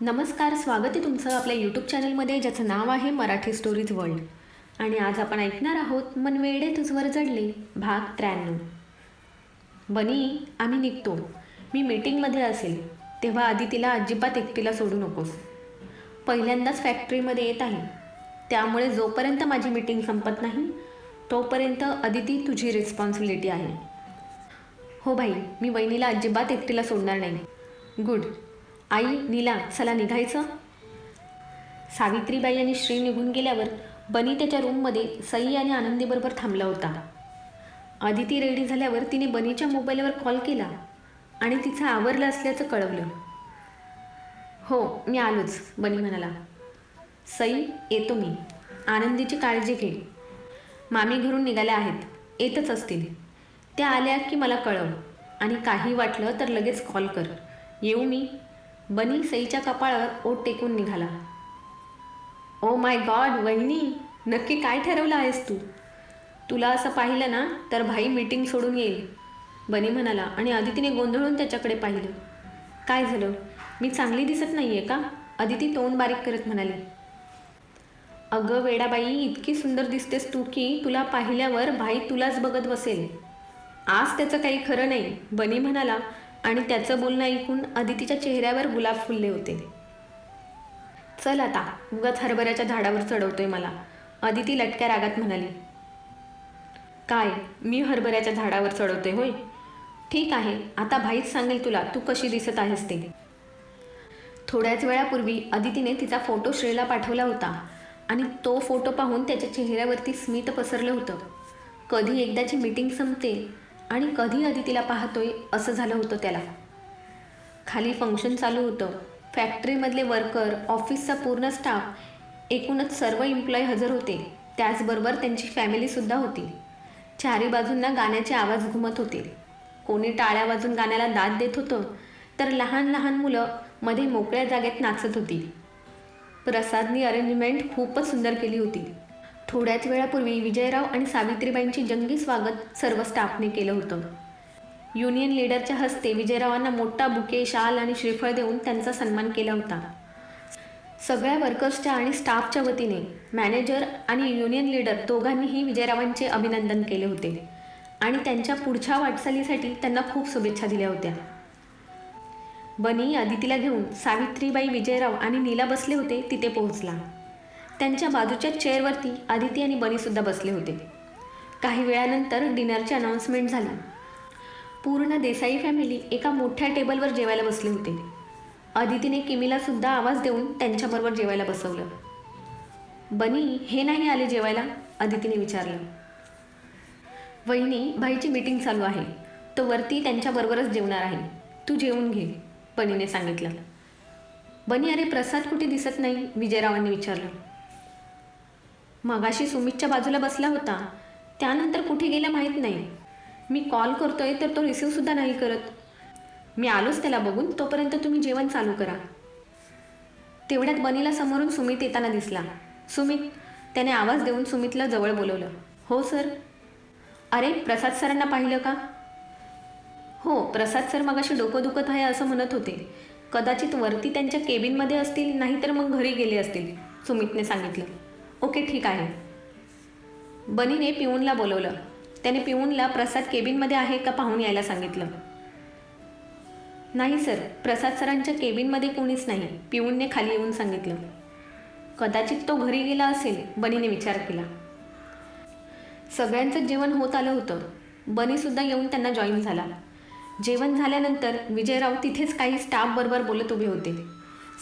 नमस्कार स्वागत आहे तुमचं आपल्या यूट्यूब चॅनलमध्ये ज्याचं नाव आहे मराठी स्टोरीज वर्ल्ड आणि आज आपण ऐकणार आहोत मन वेडे तुझवर जडले भाग त्र्याण्णव. बनी आम्ही निघतो. मी मीटिंगमध्ये असेल तेव्हा आधी तिला अजिबात एकटीला सोडू नकोस. पहिल्यांदाच फॅक्टरीमध्ये येत आहे. त्यामुळे जोपर्यंत माझी मीटिंग संपत नाही तोपर्यंत अदिती तुझी रिस्पॉन्सिबिलिटी आहे. हो भाई मी वहिनीला अजिबात एकटीला सोडणार नाही. गुड आई नीला चला निघायचं. सावित्रीबाई आणि श्री निघून गेल्यावर बनी त्याच्या रूममध्ये सई आणि आनंदीबरोबर थांबला होता. आदिती रेडी झाल्यावर तिने बनीच्या मोबाईलवर कॉल केला आणि तिचं आवरलं असल्याचं कळवलं. हो मी आलोच बनी म्हणाला. सई येतो मी. आनंदीची काळजी घे. मामी घरून निघाल्या आहेत. येतच असतील. त्या आल्या की मला कळव आणि काही वाटलं तर लगेच कॉल कर. येऊ मी. बनी सईच्या कपाळावर ओट टेकून निघाला. ओ माय गॉड वहिनी नक्की काय ठरवलं आहेस तू? तुला असं पाहिलं ना तर भाई मीटिंग सोडून येईल. बनी म्हणाला आणि आदितीने गोंधळून त्याच्याकडे पाहिलं. काय झालं? मी चांगली दिसत नाही आहे का? आदिती तोंड बारीक करत म्हणाली. अगं वेडाबाई इतकी सुंदर दिसतेस तू की तुला पाहिल्यावर भाई तुलाच बघत बसेल. आज त्याचं काही खरं नाही बनी म्हणाला आणि त्याचं बोलणं ऐकून अदितीच्या चेहऱ्यावर गुलाब फुलले होते. चल आता उगाच हरभऱ्याच्या झाडावर चढवतोय मला. अदिती लटक्या रागात म्हणाली. काय मी हरभऱ्याच्या झाडावर चढवते होय? ठीक आहे आता भाईच सांगेल तुला तू कशी दिसत आहेस ते. थोड्याच वेळापूर्वी अदितीने तिचा फोटो श्रेला पाठवला होता. आणि तो फोटो पाहून त्याच्या चेहऱ्यावरती स्मित पसरलं होतं. कधी एकदाची मीटिंग संपते आणि कधी आधी तिला पाहतोय असं झालं होतं त्याला. खाली फंक्शन चालू होतं. फॅक्टरीमधले वर्कर ऑफिसचा पूर्ण स्टाफ एकूणच सर्व एम्प्लॉय हजर होते. त्याचबरोबर त्यांची फॅमिलीसुद्धा होती. चारी बाजूंना गाण्याचे आवाज घुमत होते. कोणी टाळ्या वाजून गाण्याला दाद देत होतं तर लहान लहान मुलं मध्ये मोकळ्या जागेत नाचत होती. प्रसादनी अरेंजमेंट खूपच सुंदर केली होती. थोड्याच वेळापूर्वी विजयराव आणि सावित्रीबाईंची जंगी स्वागत सर्व स्टाफने केलं होतं. युनियन लीडरच्या हस्ते विजयरावांना मोठा बुके शाल आणि श्रीफळ देऊन त्यांचा सन्मान केला होता. सगळ्या वर्कर्सच्या आणि स्टाफच्या वतीने मॅनेजर आणि युनियन लीडर दोघांनीही विजयरावांचे अभिनंदन केले होते आणि त्यांच्या पुढच्या वाटचालीसाठी त्यांना खूप शुभेच्छा दिल्या होत्या. बनी आदितीला घेऊन सावित्रीबाई विजयराव आणि नीला बसले होते तिथे पोहोचला. त्यांच्या बाजूच्या चेअरवरती आदिती आणि बनीसुद्धा बसले होते. काही वेळानंतर डिनरची अनाऊन्समेंट झाली. पूर्ण देसाई फॅमिली एका मोठ्या टेबलवर जेवायला बसले होते. आदितीने किमीला सुद्धा आवाज देऊन त्यांच्याबरोबर जेवायला बसवलं. बनी हे नाही आले जेवायला? आदितीने विचारलं. वहिनी भाईची मीटिंग चालू आहे. तो वरती त्यांच्याबरोबरच जेवणार आहे. तू जेवून घे बनीने सांगितलं. बनी अरे प्रसाद कुठे दिसत नाही? विजयरावांनी विचारलं. मगाशी सुमितच्या बाजूला बसला होता. त्यानंतर कुठे गेला माहीत नाही. मी कॉल करतोय तर तो रिसीवसुद्धा नाही करत. मी आलोच त्याला बघून तोपर्यंत तुम्ही जेवण चालू करा. तेवढ्यात बनीला समोरून सुमित येताना दिसला. सुमित त्याने आवाज देऊन सुमितला जवळ बोलवलं. हो सर. अरे प्रसाद सरांना पाहिलं का? हो प्रसाद सर मगाशी डोकं दुखत आहे असं म्हणत होते. कदाचित वरती त्यांच्या केबिनमध्ये असतील नाहीतर मग घरी गेले असतील सुमितने सांगितलं. ओके ठीक आहे. बनीने पिऊनला बोलवलं. त्याने पिऊनला प्रसाद केबिनमध्ये आहे का पाहून यायला सांगितलं. नाही सर. प्रसाद सरांच्या केबिनमध्ये कोणीच नाही. पिऊनने खाली येऊन सांगितलं. कदाचित तो घरी गेला असेल बनीने विचार केला. सगळ्यांचं जेवण होत आलं होतं. बनीसुद्धा येऊन त्यांना जॉईन झाला. जेवण झाल्यानंतर विजयराव तिथेच काही स्टाफबरोबर बोलत उभे होते.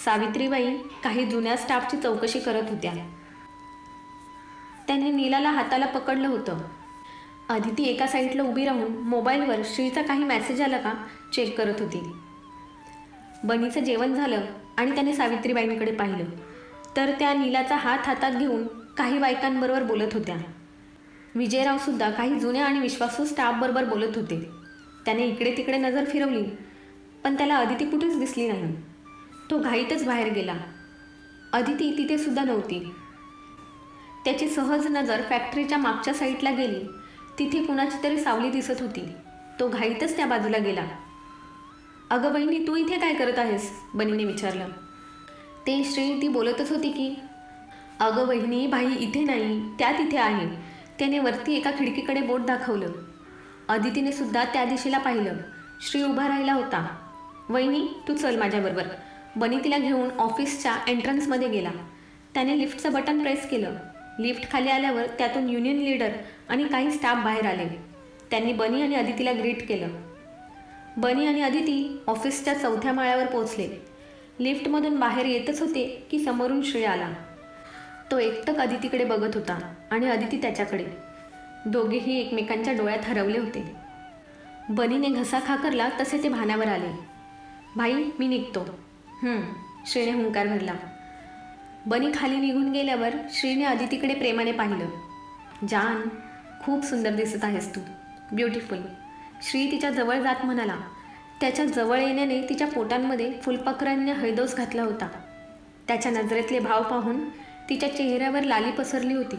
सावित्रीबाई काही जुन्या स्टाफची चौकशी करत होत्या. त्याने नीलाला हाताला पकडलं होतं. आदिती एका साईडला उभी राहून मोबाईलवर श्रीचा काही मेसेज आला का चेक करत होती. बनीचं जेवण झालं आणि त्याने सावित्रीबाईंकडे पाहिलं. तर त्या नीलाचा हात हातात घेऊन काही बायकांबरोबर बोलत होत्या. विजयरावसुद्धा काही जुन्या आणि विश्वासू स्टाफबरोबर बोलत होते. त्याने इकडे तिकडे नजर फिरवली पण त्याला अदिती कुठेच दिसली नाही. तो घाईतच बाहेर गेला. अदिती तिथेसुद्धा नव्हती. त्याची सहज नजर फॅक्टरीच्या मागच्या साईडला गेली. तिथे कुणाची तरी सावली दिसत होती. तो घाईतच त्या बाजूला गेला. अगं बहिणी तू इथे काय करत आहेस? बनीने विचारलं. ते श्री ती बोलतच होती की अगं बहिणी भाई इथे नाही त्या तिथे आहे. त्याने वरती एका खिडकीकडे बोट दाखवलं. अदितीने सुद्धा त्या दिशेला पाहिलं. श्री उभा राहिला होता. वहिनी तू चल माझ्याबरोबर. बनी तिला घेऊन ऑफिसच्या एंट्रन्समध्ये गेला. त्याने लिफ्टचं बटन प्रेस केलं. लिफ्ट खाली आल्यावर त्यातून युनियन लीडर आणि काही स्टाफ बाहेर आले. त्यांनी बनी आणि अदितीला ग्रीट केलं. बनी आणि अदिती ऑफिसच्या चौथ्या माळ्यावर पोहोचले. लिफ्टमधून बाहेर येतच होते की समोरून श्रेय आला. तो एकटक अदितीकडे बघत होता आणि अदिती त्याच्याकडे. दोघेही एकमेकांच्या डोळ्यात हरवले होते. बनीने घसा खाकरला तसे ते भानावर आले. भाई मी निघतो. हं, हुंकार भरला. बनी खाली निघून गेल्यावर श्रीने अदितीकडे प्रेमाने पाहिलं. जान खूप सुंदर दिसत आहेस तू. ब्युटिफुल श्री तिच्या जवळ जात म्हणाला. त्याच्याजवळ येण्याने तिच्या पोटांमध्ये फुलपाखरांनी हैदोस घातला होता. त्याच्या नजरेतले भाव पाहून तिच्या चेहऱ्यावर लाली पसरली होती.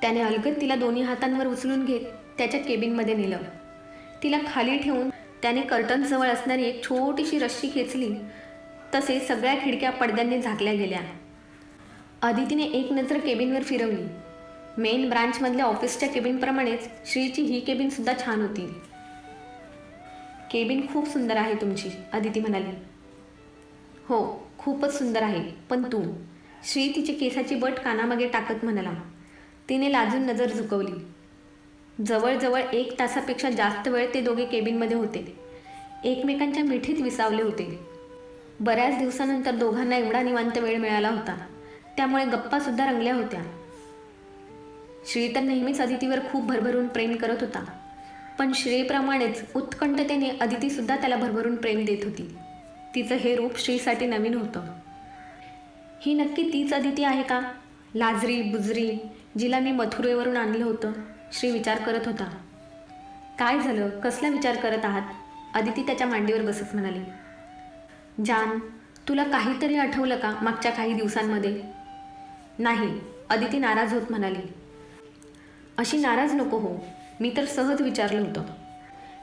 त्याने अलगद तिला दोन्ही हातांवर उचलून घेत त्याच्या केबिनमध्ये नेलं. तिला खाली ठेवून त्याने कर्टन्सजवळ असणारी एक छोटीशी रश्शी खेचली तसे सगळ्या खिडक्या पडद्यांनी झाकल्या गेल्या. अदितीने एक नजर केबिनवर फिरवली. मेन ब्रांचमधल्या ऑफिसच्या केबिनप्रमाणेच श्रीची ही केबिनसुद्धा छान होती. केबिन खूप सुंदर आहे तुमची अदिती म्हणाली. हो खूपच सुंदर आहे पण तू श्री तिची केसाची बट कानामागे टाकत म्हणाला. तिने लाजून नजर झुकवली. जवळजवळ एक तासापेक्षा जास्त वेळ ते दोघे केबिनमध्ये होते. एकमेकांच्या मिठीत विसावले होते. बऱ्याच दिवसानंतर दोघांना एवढा निवांत वेळ मिळाला होता. त्यामुळे गप्पासुद्धा रंगल्या होत्या. श्री तर नेहमीच अदितीवर खूप भरभरून प्रेम करत होता. पण श्रीप्रमाणेच उत्कंठतेने अदितीसुद्धा त्याला भरभरून प्रेम देत होती. तिचं हे रूप श्रीसाठी नवीन होतं. ही नक्की तीच अदिती आहे का? लाजरी बुजरी जिला मी मथुरेवरून आणलं होतं श्री विचार करत होता. काय झालं? कसला विचार करत आहात? अदिती त्याच्या मांडीवर बसत म्हणाली. जान तुला काहीतरी आठवलं का मागच्या काही दिवसांमध्ये? नाही अदिती नाराज होत म्हणाली. अशी नाराज नको हो मी तर सहज विचारलं होतं.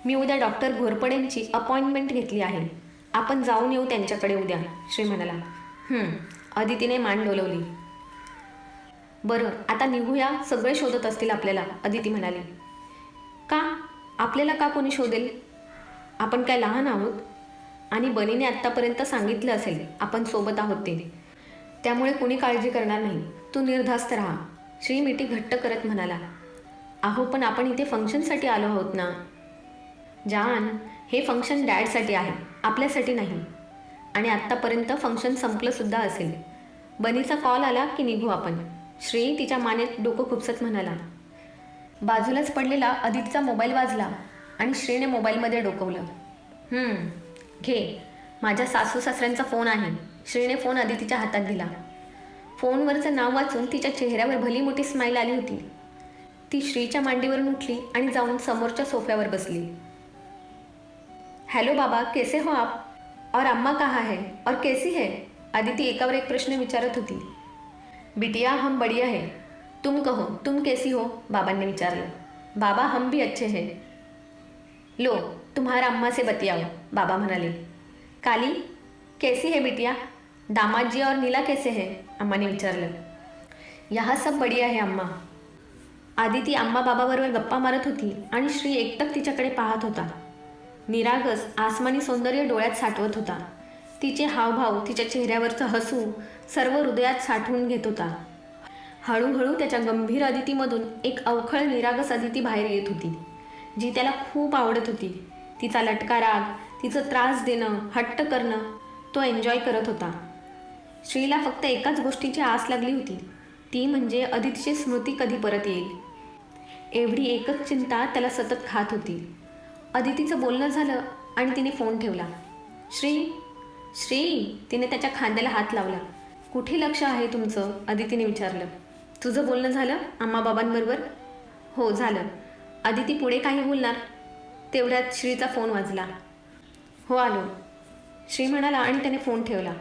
मी उद्या डॉक्टर घोरपडेंची अपॉइंटमेंट घेतली आहे. आपण जाऊन येऊ त्यांच्याकडे उद्या श्री म्हणाला. अदितीने मान डोलवली. बरं आता निघूया सगळे शोधत असतील आपल्याला अदिती म्हणाली. का? आपल्याला का कोणी शोधेल? आपण काय लहान आहोत? आणि बनीने आत्तापर्यंत सांगितलं असेल आपण सोबत आहोत ते. त्यामुळे कुणी काळजी करणार नाही. तू निर्धास्त राहा. श्री मिठी घट्ट करत म्हणाला आहो पण आपण इथे फंक्शनसाठी आलो आहोत ना? जान हे फंक्शन डॅडसाठी आहे आपल्यासाठी नाही. आणि आत्तापर्यंत फंक्शन संपलंसुद्धा असेल. बनीचा कॉल आला की निघू आपण. श्री तिच्या मानेत डोकं खुपसत म्हणाला. बाजूलाच पडलेला अदितीचा मोबाईल वाजला आणि श्रीने मोबाईलमध्ये डोकवलं. घे माझ्या सासू सासऱ्यांचा फोन आहे. श्रीने फोन अदितीच्या हातात दिला. फोनवरचं नाव वाचून तिच्या चेहऱ्यावर भली मोठी स्माईल आली होती. ती श्रीच्या मांडीवरून उठली आणि जाऊन समोरच्या सोफ्यावर बसली. हॅलो बाबा कैसे हो आप? और अम्मा कहाँ है? और कैसी है? आदिती एकावर एक प्रश्न विचारत होती. बिटिया हम बढ़िया है। तुम कहो तुम कैसी हो? बाबांनी विचारलं. बाबा हम भी अच्छे हैं. लो तुम्हारा अम्मा से बतियाओ बाबा म्हणाले. काली कैसी है बिटिया? दामाद जी और नीला कैसे है? अम्माने विचारलं. यहाँ सब बढ़िया है अम्मा. आदिती अम्मा बाबाबरोबर गप्पा मारत होती आणि श्री एकटक तिच्याकडे पाहत होता. निरागस आसमानी सौंदर्य डोळ्यात साठवत होता. तिचे हावभाव तिच्या चेहऱ्यावरचं हसू सर्व हृदयात साठवून घेत होता. हळूहळू त्याच्या गंभीर अदितीमधून एक अवखळ निरागस अदिती बाहेर येत होती जी त्याला खूप आवडत होती. तिचा लटका राग तिचं त्रास देणं हट्ट करणं तो एन्जॉय करत होता. श्रीला फक्त एकाच गोष्टीची आस लागली होती. ती म्हणजे अदितीची स्मृती कधी परत येईल? एवढी एकच चिंता त्याला सतत खात होती. अदितीचं बोलणं झालं आणि तिने फोन ठेवला. श्री श्री तिने त्याच्या खांद्याला हात लावला. कुठे लक्ष आहे तुमचं? अदितीने विचारलं. तुझं बोलणं झालं आम्मा बाबांबरोबर हो झालं. अदिती पुढे काही बोलणार. तेवढ्यात श्रीचा फोन वाजला. हो आलो. श्री म्हणाला आणि त्याने फोन ठेवला.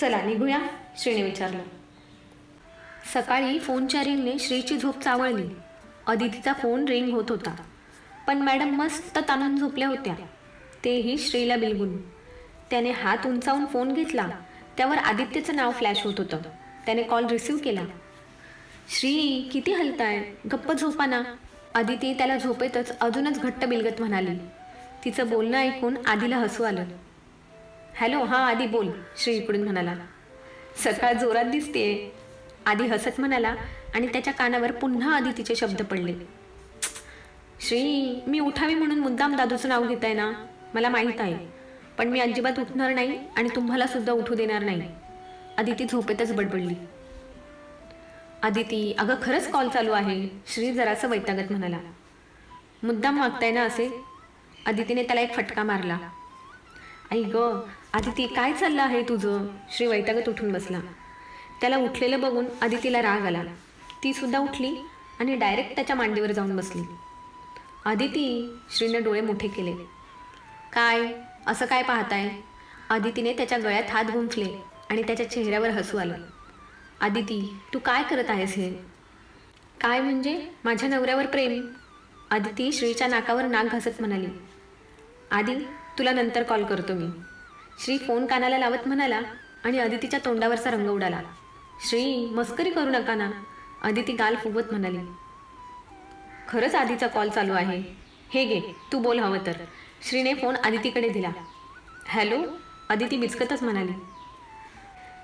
चला निघूया श्रीने विचारलं. सकाळी फोनच्या रिंगने श्रीची झोप चावळली. अदितीचा फोन रिंग होत होता. पण मॅडम मस्त ताणून झोपल्या होत्या. तेही श्रीला बिलगुन. त्याने हात उंचावून फोन घेतला. त्यावर आदित्यचं नाव फ्लॅश होत होतं. त्याने कॉल रिसीव केला. श्री किती हलताय? गप्प झोपा ना आदिती त्याला झोपेतच अजूनच घट्ट बिलगत म्हणाली. तिचं बोलणं ऐकून आधीला हसू आलं. हॅलो हां आधी बोल श्री इकडून म्हणाला. सकाळ जोरात दिसतेय आधी हसत म्हणाला आणि त्याच्या कानावर पुन्हा आदितीचे शब्द पडले. श्री मी उठावी म्हणून मुद्दाम दादूचं नाव घेताय ना? मला माहीत आहे पण मी अजिबात उठणार नाही आणि तुम्हाला सुद्धा उठू देणार नाही. आदिती झोपेतच बडबडली. आदिती अगं खरंच कॉल चालू आहे. श्री जरासं वैतागत म्हणाला. मुद्दाम मागताय ना असे? आदितीने त्याला एक फटका मारला. आई ग आदिती काय चाललं आहे तुझं? श्री वैतागत उठून बसला. त्याला उठलेलं बघून आदितीला राग आला. ती सुद्धा उठली आणि डायरेक्ट त्याच्या मांडीवर जाऊन बसली. आदिती श्रीने डोळे मोठे केले. काय? असं काय पाहताय? आदितीने त्याच्या गळ्यात हात गुंफले आणि त्याच्या चेहऱ्यावर हसू आलं. आदिती तू काय करत आहेस हे? काय म्हणजे? माझ्या नवऱ्यावर प्रेम. आदिती श्रीच्या नाकावर नाक घासत म्हणाली. आदी तुला नंतर कॉल करतो मी. श्री फोन कानाला लावत म्हणाला आणि अदितीच्या तोंडावरचा रंग उडाला. श्री मस्करी करू नका ना. आदिती गाल फुगवत म्हणाली. खरंच आधीचा कॉल चालू आहे. हे घे तू बोल हवं तर. श्रीने फोन आदितीकडे दिला. हॅलो? अदिती बिचकतच म्हणाली.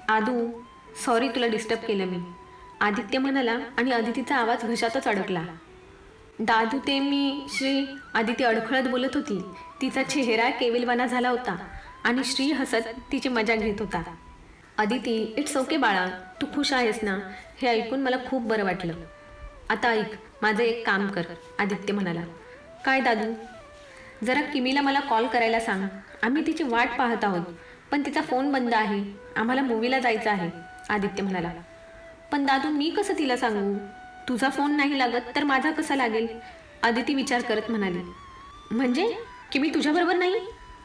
आदू सॉरी तुला डिस्टर्ब केलं मी. आदित्य म्हणाला आणि अदितीचा आवाज घशातच अडकला. दादू ते मी श्री आदिती अडखळत बोलत होती. तिचा चेहरा केविलवाना झाला होता आणि श्री हसत तिची मजा घेत होता. अदिती इट्स ओके बाळा. तू खुश आहेस ना? हे ऐकून मला खूप बरं वाटलं. आता ऐक. माझं एक काम कर आदित्य म्हणाला. काय दादू? जरा किमीला मला कॉल करायला सांग. आम्ही तिची वाट पाहत आहोत पण तिचा फोन बंद आहे. आम्हाला मूवीला जायचं आहे. आदित्य म्हणाला पण दादू मी कसं तिला सांगू? तुझा फोन नाही लागत तर माझा कसा लागेल? आदिती विचार करत म्हणाली म्हणजे? की मी तुझ्याबरोबर नाही?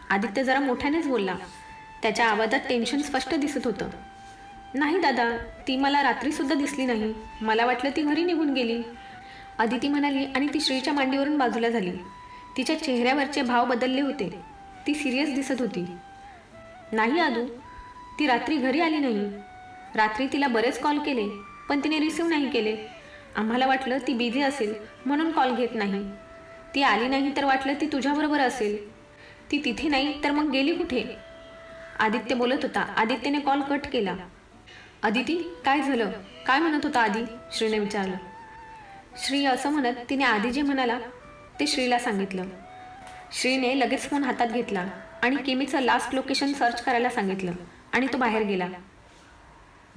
आदित्य जरा मोठ्यानेच बोलला त्याच्या आवाजात टेन्शन स्पष्ट दिसत होतं. नाही दादा ती मला रात्रीसुद्धा दिसली नाही. मला वाटलं ती घरी निघून गेली. आदिती म्हणाली आणि ती श्रीच्या मांडीवरून बाजूला झाली. तिच्या चेहऱ्यावरचे भाव बदलले होते. ती सिरियस दिसत होती. नाही आदू ती रात्री घरी आली नाही. रात्री तिला बरेच कॉल केले पण तिने रिसीव नाही केले. आम्हाला वाटलं ती बिझी असेल म्हणून कॉल घेत नाही. ती आली नाही तर वाटलं ती तुझ्याबरोबर असेल. ती तिथे नाही तर मग गेली कुठे? आदित्य बोलत होता. आदित्यने कॉल कट केला. आदिती काय झालं? काय म्हणत होता आधी श्रीने विचारलं. श्री असं म्हणत तिने आधी जे म्हणाला ते श्रीला सांगितलं. श्रीने लगेच फोन हातात घेतला आणि किमीचं लास्ट लोकेशन सर्च करायला सांगितलं आणि तो बाहेर गेला.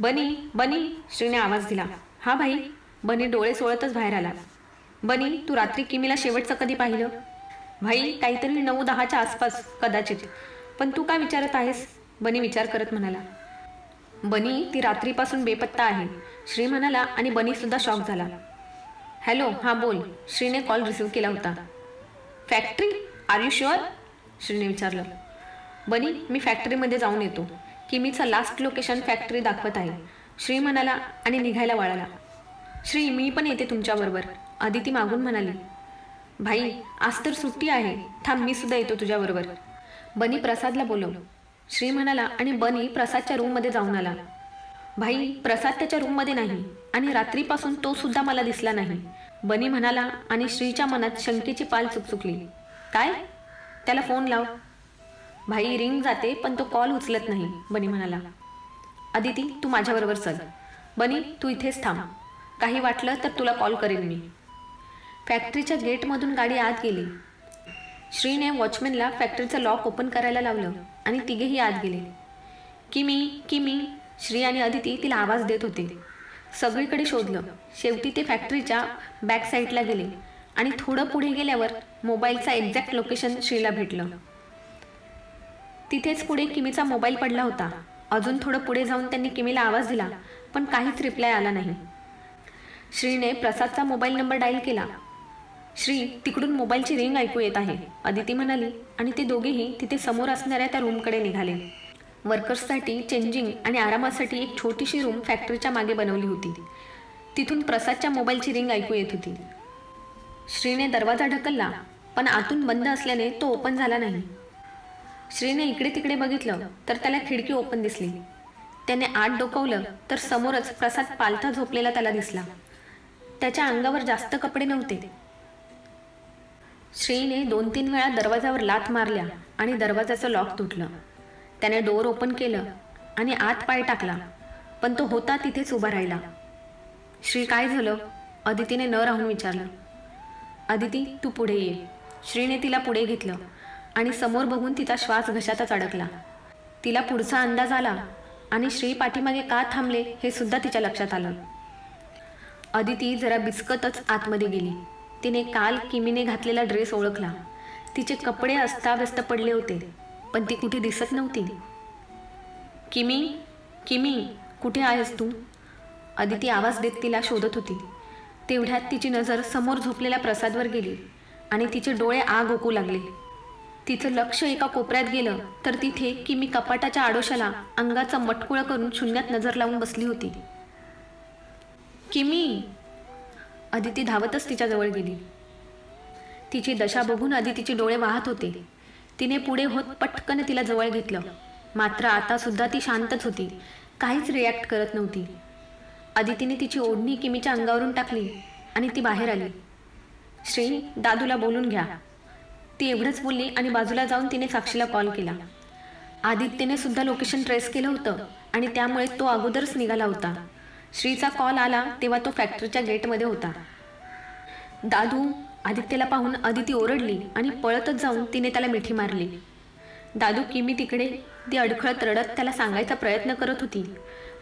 बनी बनी श्रीने आवाज दिला. हा भाई बनी डोळे सोळतच बाहेर आला. बनी तू रात्री किमीला शेवटचं कधी पाहिलं? भाई काहीतरी नऊ दहाच्या आसपास कदाचित. पण तू काय विचारत आहेस? बनी विचार करत म्हणाला. बनी ती रात्रीपासून बेपत्ता आहे. श्री म्हणाला आणि बनी सुद्धा शॉक झाला. हॅलो हां बोल. श्रीने कॉल रिसीव्ह केला होता. फॅक्टरी आर यू शुअर श्रीने विचारलं. बनी मी फॅक्टरीमध्ये जाऊन येतो. किमीचा लास्ट लोकेशन फॅक्टरी दाखवत आहे. श्री म्हणाला आणि निघायला वळाला. श्री मी पण येते तुमच्याबरोबर आदिती मागून म्हणाली. भाई आज तर सुट्टी आहे. थांब मी सुद्धा येतो तुझ्याबरोबर बनी प्रसादला बोलवलं श्री म्हणाला आणि बनी प्रसादच्या रूममध्ये जाऊन आला. भाई प्रसाद त्याच्या रूममध्ये नाही आणि रात्रीपासून तो सुद्धा मला दिसला नाही. बनी म्हणाला आणि श्रीच्या मनात शंकेची पाल चुकचुकली. काय? त्याला फोन लाव. भाई रिंग जाते पण तो कॉल उचलत नाही बनी म्हणाला. अदिती तू माझ्याबरोबर चल. बनी तू इथेच थांब. काही वाटलं तर तुला कॉल करेन मी. फॅक्टरीच्या गेटमधून गाडी आत गेली. श्रीने वॉचमॅनला फॅक्टरीचं लॉक ओपन करायला लावलं आणि तिघेही आत गेले. किमी किमी श्री आणि अदिती तिला आवाज देत होते. सगळीकडे शोधलं. शेवटी ते फॅक्टरीच्या बॅक साईडला गेले आणि थोडं पुढे गेल्यावर मोबाईलचा एक्झॅक्ट लोकेशन श्रीला भेटलं. तिथेच पुढे किमीचा मोबाईल पडला होता. अजून थोडं पुढे जाऊन त्यांनी किमीला आवाज दिला पण काहीच रिप्लाय आला नाही. श्रीने प्रसादचा मोबाईल नंबर डायल केला. श्री तिकडून मोबाईलची रिंग ऐकू येत आहे. अदिती म्हणाली आणि ते दोघेही तिथे समोर असणाऱ्या त्या रूमकडे निघाले. वर्कर्ससाठी चेंजिंग आणि आरामासाठी एक छोटीशी रूम फॅक्टरीच्या मागे बनवली होती. तिथून प्रसादच्या मोबाईलची रिंग ऐकू येत होती. श्रीने दरवाजा ढकलला पण आतून बंद असल्याने तो ओपन झाला नाही. श्रीने इकडे तिकडे बघितलं तर त्याला खिडकी ओपन दिसली. त्याने आत डोकवलं तर समोरच प्रसाद पालथा झोपलेला त्याला दिसला. त्याच्या अंगावर जास्त कपडे नव्हते. श्रीने दोन तीन वेळा दरवाजावर लात मारल्या आणि दरवाजाचं लॉक तुटलं. त्याने डोअर ओपन केलं आणि आत पाय टाकला पण तो होता तिथेच उभा राहिला. श्री काय झालं? अदितीने न राहून विचारलं. अदिती तू पुढे ये. श्रीने तिला पुढे घेतलं आणि समोर बघून तिचा श्वास घशातच अडकला. तिला पुढचा अंदाज आला आणि श्री पाठीमागे का थांबले हे सुद्धा तिच्या लक्षात आलं. अदिती जरा बिस्कतच आतमध्ये गेली. तिने काल किमीने घातलेला ड्रेस ओळखला. तिचे कपडे अस्ताव्यस्त पडले होते पण ती कुठे दिसत नव्हती. किमी किमी कुठे आहेस तू? अदिती आवाज देत तिला शोधत होती. तेवढ्यात तिची नजर समोर झोपलेल्या प्रसादवर गेली आणि तिचे डोळे आग ओकू लागले. तिचं लक्ष एका कोपऱ्यात गेलं तर तिथे किमी कपाटाच्या आडोशाला अंगाचा मटकुळा करून शून्यात नजर लावून बसली होती. किमी. अदिती धावतच तिच्याजवळ गेली. तिची दशा बघून अदितीचे डोळे वाहत होते. तिने पुढे होत पटकन तिला जवळ घेतलं. मात्र आता सुद्धा ती शांतच होती. काहीच रिॲक्ट करत नव्हती. अदितीने तिची ओढणी किमीच्या अंगावरून टाकली आणि ती बाहेर आली. श्री दादूला बोलून घ्या. ती एवढंच बोलली आणि बाजूला जाऊन तिने साक्षीला कॉल केला. आदित्यने सुद्धा लोकेशन ट्रेस केलं होतं आणि त्यामुळे तो अगोदरच निघाला होता. श्रीचा कॉल आला तेव्हा तो फॅक्टरीच्या गेटमध्ये होता. दादू आदित्यला पाहून आदिती ओरडली आणि पळतच जाऊन तिने त्याला मिठी मारली. दादू किमी तिकडे ती अडखळत रडत त्याला सांगायचा प्रयत्न करत होती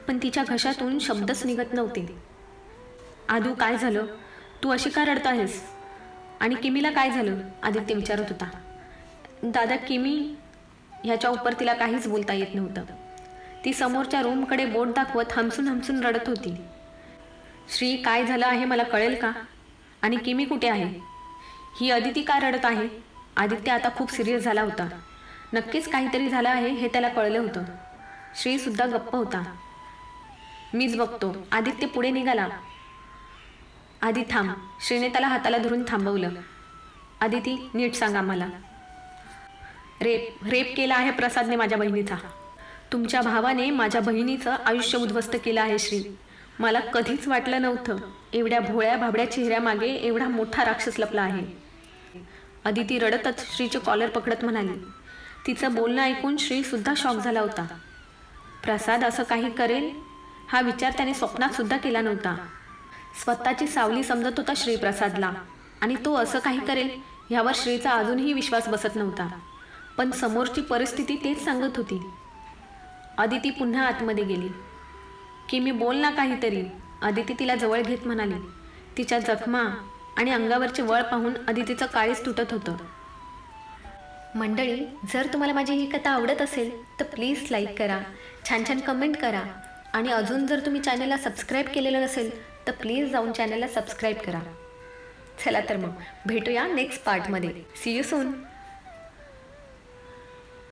पण तिच्या घशातून शब्दच निघत नव्हते. आदू काय झालं? तू अशी का रडत आहेस आणि किमीला काय झालं? आदित्य विचारत होता. दादा किमी ह्याच्या उपर तिला काहीच बोलता येत नव्हतं. ती समोरच्या रूमकडे बोट दाखवत हमसून हमसून रडत होती. श्री काय झालं आहे मला कळेल का? आणि किमी कुठे आहे? ही अदिती का रडत आहे? आदित्य आता खूप सिरियस झाला होता. नक्कीच काहीतरी झालं आहे हे त्याला कळलं होतं. श्रीसुद्धा गप्प होता. मीच बघतो. आदित्य पुढे निघाला. आधी थांब. श्रीने त्याला हाताला धरून थांबवलं. आदिती नीट सांगा मला. रेप रेप केला आहे प्रसादने माझ्या बहिणीचा. तुमच्या भावाने माझ्या बहिणीचं आयुष्य उद्ध्वस्त केलं आहे श्री. मला कधीच वाटलं नव्हतं. एवढ्या भोळ्या भाबड्या चेहऱ्यामागे एवढा मोठा राक्षस लपला आहे. अदिती रडतच श्रीचे कॉलर पकडत म्हणाली. तिचं बोलणं ऐकून श्री सुद्धा शॉक झाला होता. प्रसाद असं काही करेल? हा विचार त्याने स्वप्नात सुद्धा केला नव्हता. स्वतःची सावली समजत होता श्रीप्रसादला. आणि तो असं काही करेल ह्यावर श्रीचा अजूनही विश्वास बसत नव्हता. पण समोरची परिस्थिती तेच सांगत होती. अदिती पुन्हा आतमध्ये गेली. की मी बोल ना काहीतरी अदिती तिला जवळ घेत म्हणाली. तिच्या जखमा आणि अंगावरचे वळ पाहून अदितीचं काळीच तुटत होतं. मंडळी जर तुम्हाला माझी ही कथा आवडत असेल तर प्लीज लाईक करा छान छान कमेंट करा. आणि अजून जर तुम्ही चॅनलला सबस्क्राईब केलेलं नसेल तर प्लीज जाऊन चॅनलला सबस्क्राईब करा. चला तर मग भेटूया नेक्स्ट पार्टमध्ये सी यू सून